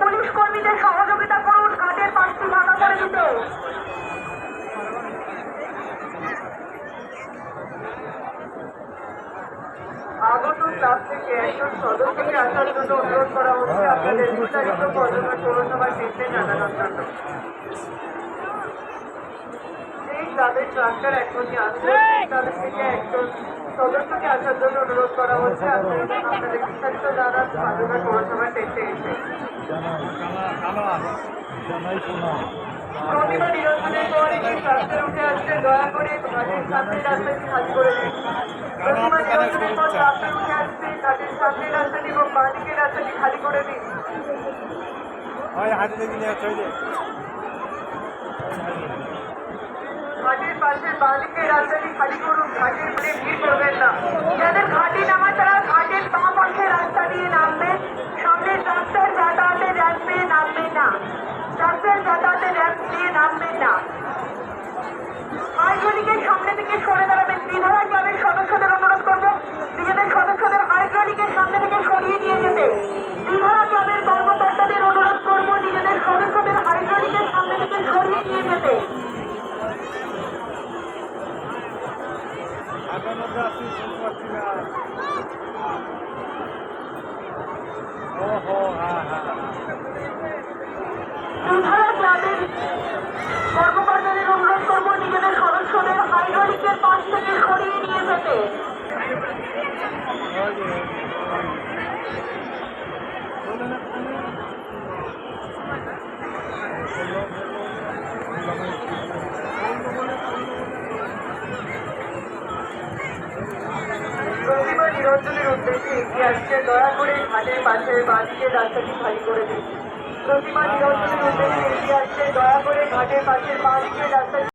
Police কর্মীদের আগত club থেকে একজন সদস্যকে আসার জন্য অনুরোধ করা হচ্ছে। আপনাদের বিস্তারিত পর্যটন পৌরসভার ক্ষেত্রে জানানোর জন্য ক্লাবের ট্রাক্টর এখনই এই ক্লাবের থেকে একজন সদস্যকে আসার জন্য অনুরোধ করা হচ্ছে। আপনাদের আপনাদের বিস্তারিত ক্ষেত্রে এসে। প্রতিমা নিরঞ্জনের পর একটি ট্রাক্টর উঠে আসছে। দয়া করে ঘাটের সামনে রাস্তাটি খালি করে দিন। প্রতিমা নিরঞ্জনের পর ট্রাক্টর উঠে আসছে। ঘাটের সামনে রাস্তাটি এবং বাঁদিকের রাস্তাটি খালি করে দিন। হাতে নিয়ে চলে ঘাটের বালিকে রাস্তাটি খালি করুন ঘাটের উপরে ভিড় করবেন না। যাদের ঘাটে নামা তারা ঘাটের বাঁ পাশে রাস্তা দিয়ে নামবে সামনে রাস্তার যাতায়াতের র্যাম্প দিয়ে নামবেন না। রাস্তার যাতায়াতের র্যাম্প দিয়ে নামবে না। হাইড্রোলিকের সামনে থেকে সরে দাঁড়াবেন। বিধারা ক্লাবের সদস্যদের অনুরোধ করব Agora não dá assim, não pode tirar. প্রতিমা উদ্দেশ্যে এগিয়ে আসছে, দয়া করে ঘাটের পাশে বাঁদিকে রাস্তাটি খালি করে দিন। প্রতিমা নিরঞ্জনের উদ্দেশ্যে এগিয়ে আসছে, দয়া করে ঘাটের পাশে বাঁদিকে রাস্তাটি